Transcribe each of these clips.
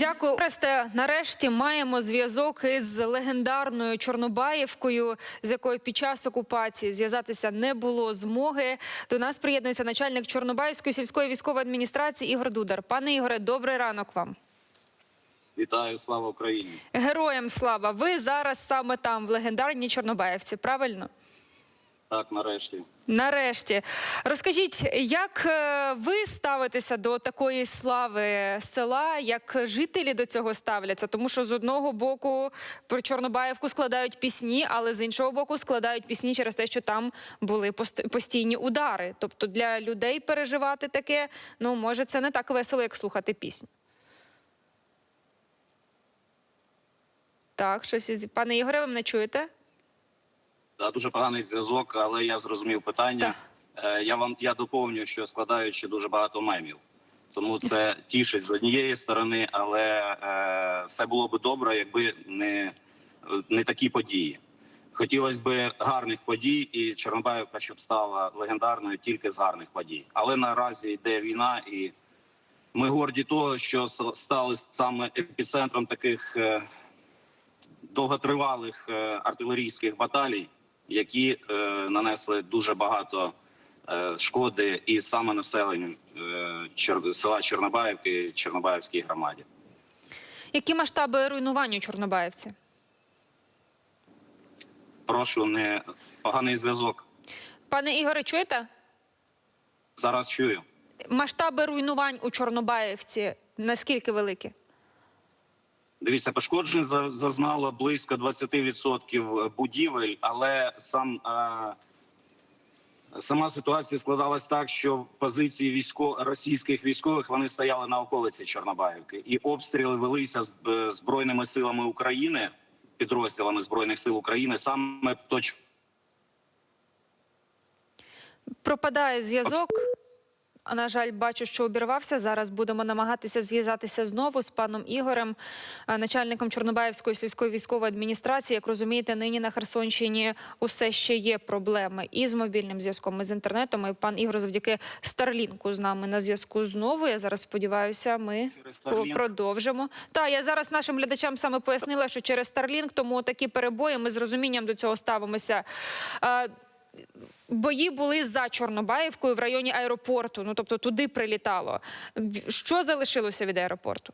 Дякую, Оресте. Нарешті маємо зв'язок із легендарною Чорнобаївкою, з якою під час окупації зв'язатися не було змоги. До нас приєднується начальник Чорнобаївської сільської військової адміністрації Ігор Дудар. Пане Ігоре, добрий ранок вам. Вітаю, слава Україні! Героям слава! Ви зараз саме там, в легендарній Чорнобаївці. Правильно? Так, нарешті. Нарешті розкажіть, як е, ви ставитеся до такої слави села, як жителі до цього ставляться? Тому що з одного боку про Чорнобаївку складають пісні, але з іншого боку складають пісні через те, що там були пост- постійні удари. Тобто для людей переживати таке, ну може, це не так весело, як слухати пісню. Так, щось із пане Ігоре, ви мене чуєте? Дуже поганий зв'язок, але я зрозумів питання. Е, Я вам я доповню, що складають ще дуже багато мемів. Тому це тішить з однієї сторони, але е, все було би добре, якби не, не такі події. Хотілося б гарних подій, і Чорнобаївка, щоб стала легендарною тільки з гарних подій. Але наразі йде війна, і ми горді того, що стали саме епіцентром таких е, довготривалих е, артилерійських баталій, які е, нанесли дуже багато е, шкоди і саме населенню е, Чор- села Чорнобаївки, Чорнобаївській громаді. Які масштаби руйнувань у Чорнобаївці? Прошу не поганий зв'язок. Пане Ігоре, чуєте? Зараз чую. Масштаби руйнувань у Чорнобаївці наскільки великі? Дивіться, пошкоджень за- зазнало близько 20% будівель, але сам е, сама ситуація складалась так, що позиції військо російських військових вони стояли на околиці Чорнобаївки, і обстріли велися з е, збройними силами України, підрозділами збройних сил України, саме точно. Пропадає зв'язок. На жаль, бачу, що обірвався. Зараз будемо намагатися зв'язатися знову з паном Ігорем, начальником Чорнобаївської сільської військової адміністрації. Як розумієте, нині на Херсонщині усе ще є проблеми і з мобільним зв'язком, і з інтернетом. І пан Ігор завдяки Старлінку з нами на зв'язку знову. Я зараз сподіваюся, ми продовжимо. Та я зараз нашим глядачам саме пояснила, що через Starlink, тому такі перебої ми з розумінням до цього ставимося. Бої були за Чорнобаївкою в районі аеропорту. Ну тобто туди прилітало. Що залишилося від аеропорту?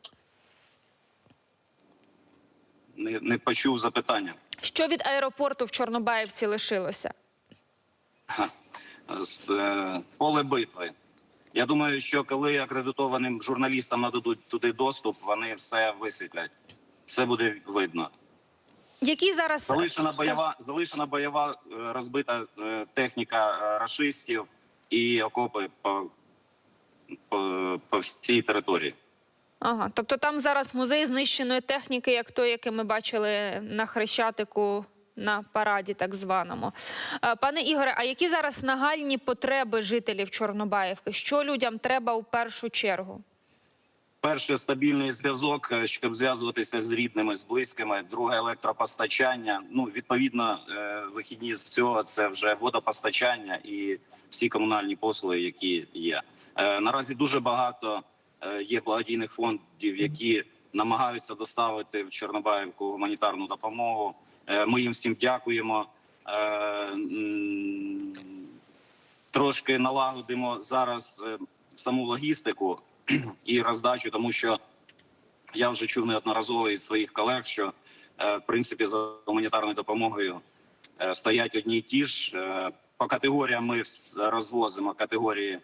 Не, не почув запитання. Що від аеропорту в Чорнобаївці лишилося? Ха. З, е, поле битви. Я думаю, що коли акредитованим журналістам нададуть туди доступ, вони все висвітлять. Все буде видно. Які зараз Залишена бойова, залишена бойова е, розбита е, техніка е, рашистів і окопи по, по, по всій території. Ага, тобто там зараз музей знищеної техніки, як той, який ми бачили на Хрещатику на параді, так званому. Е, Пане Ігоре, а які зараз нагальні потреби жителів Чорнобаївки? Що людям треба у першу чергу? Перше стабільний зв'язок, е, щоб зв'язуватися з рідними, з близькими. Друге електропостачання. Ну відповідно, е, вихідні з цього це вже водопостачання і всі комунальні послуги, які є. Е, Наразі дуже багато є благодійних фондів, які намагаються доставити в Чорнобаївку гуманітарну допомогу. Ми їм всім дякуємо. Трошки налагодимо зараз саму логістику і роздачу, тому що я вже чув неодноразово від своїх колег, що е, в принципі за гуманітарною допомогою е, стоять одні й ті ж. Е, По категоріям ми розвозимо категорії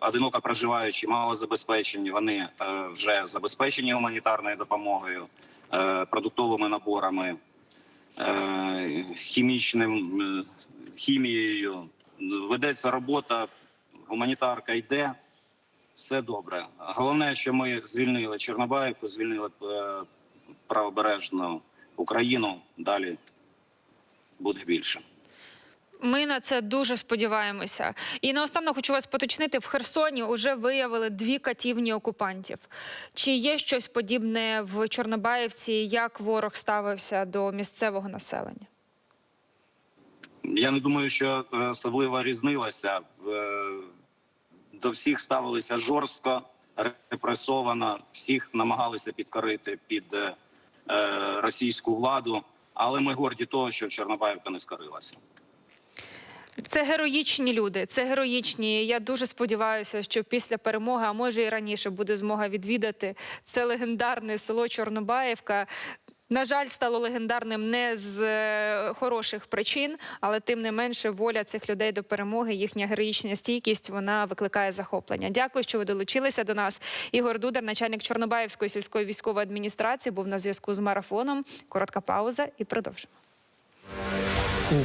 одиноко проживаючі, малозабезпечені. Вони вже забезпечені гуманітарною допомогою, продуктовими наборами, хімічним хімією. Ведеться робота, гуманітарка йде все добре. Головне, що ми звільнили Чорнобаївку, звільнили е, правобережну Україну. Далі буде більше. Ми на це дуже сподіваємося. І наостанок хочу вас поточнити: в Херсоні вже виявили дві катівні окупантів. Чи є щось подібне в Чорнобаївці? Як ворог ставився до місцевого населення? Я не думаю, що е, особливо різнилося. До всіх ставилися жорстко. репресована. Всіх намагалися підкорити під е, е, російську владу. Але ми горді того, що Чорнобаївка не скорилася. Це героїчні люди. Це героїчні. Я дуже сподіваюся, що після перемоги, а може і раніше, буде змога відвідати це легендарне село Чорнобаївка. На жаль, стало легендарним не з е, хороших причин, але тим не менше воля цих людей до перемоги, їхня героїчна стійкість, вона викликає захоплення. Дякую, що ви долучилися до нас. Ігор Дудар, начальник Чорнобаївської сільської військової адміністрації, був на зв'язку з марафоном. Коротка пауза і продовжимо.